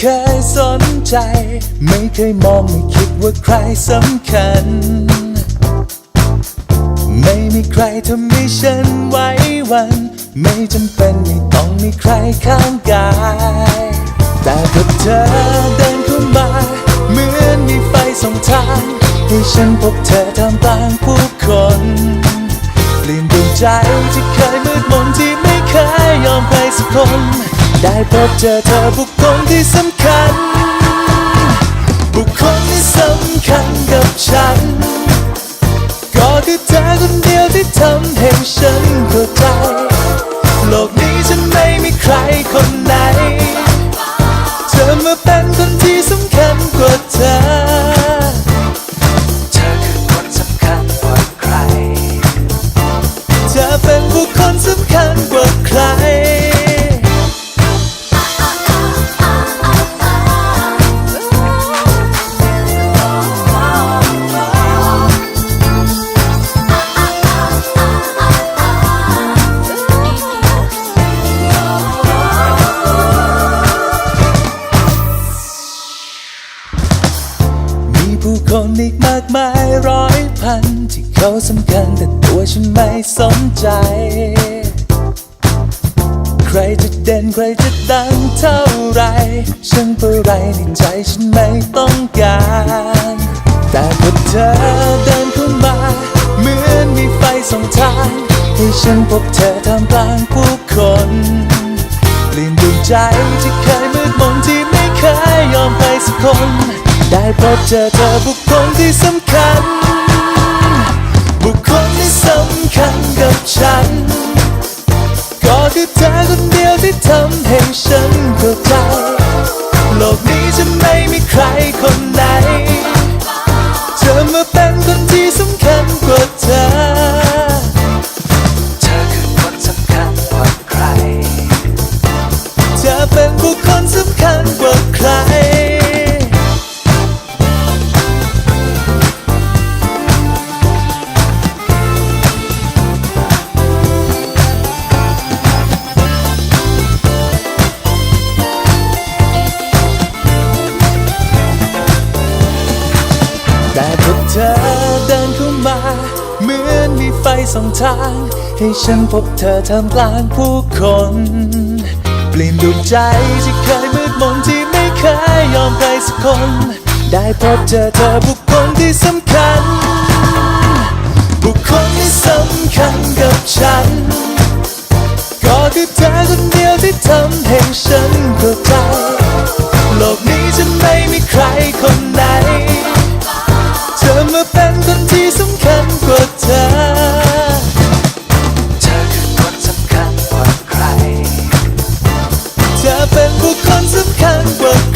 เคยสนใจ ไม่เคยมองไม่คิดว่าใครสำคัญ ไม่มีใครทำให้ฉันไว้วัน ไม่จำเป็นไม่ต้องมีใครข้างกาย แต่พอเธอเดินเข้ามา เหมือนมีไฟส่องทางให้ฉันพบเธอท่ามกลางผู้คนเปลี่ยนดวงใจที่เคยมืดมนที่ไม่เคยยอมใครสักคน ได้พบเจอเธอบุคคลที่สำคัญ บุคคลที่สำคัญกับฉัน ก็คือเธอคนเดียวที่ทำให้ฉันเข้าใจ โลกนี้ฉันไม่มีใครคนไหน เธอมาเป็นคนที่สำคัญกว่าเธอเธอคือคนสำคัญกว่าใครเธอเป็นบุคคลสำคัญกว่าใคร อีกมากมายร้อยพัน ที่เขาสำคัญแต่ตัวฉันไม่สนใจ ใครจะเด่นใครจะดังเท่าไรฉันเพื่อไรในใจฉันไม่ต้องการ แต่พอเธอเดินเข้ามา เหมือนมีไฟส่องทางให้ฉันพบเธอท่ามกลางผู้คนเปลี่ยนดวงใจที่เคยมืดมนที่ไม่เคยยอมใครสักคน ได้พบเจอเธอบุคคลที่สำคัญ บุคคลที่สำคัญกับฉัน ก็คือเธอคนเดียวที่ทำให้ฉันเข้าใจ โลกนี้จะไม่มีใครคน เดินเข้ามา เหมือนมีไฟส่องทาง ให้ฉันพบเธอท่ามกลางผู้คน เปลี่ยนดวงใจที่เคยมืดมนที่ไม่เคยยอมใครสักคน ได้พบเจอเธอบุคคลที่สำคัญ บุคคลที่สำคัญกับฉัน ก็คือเธอคนเดียวที่ทำให้ฉันเข้าใจ work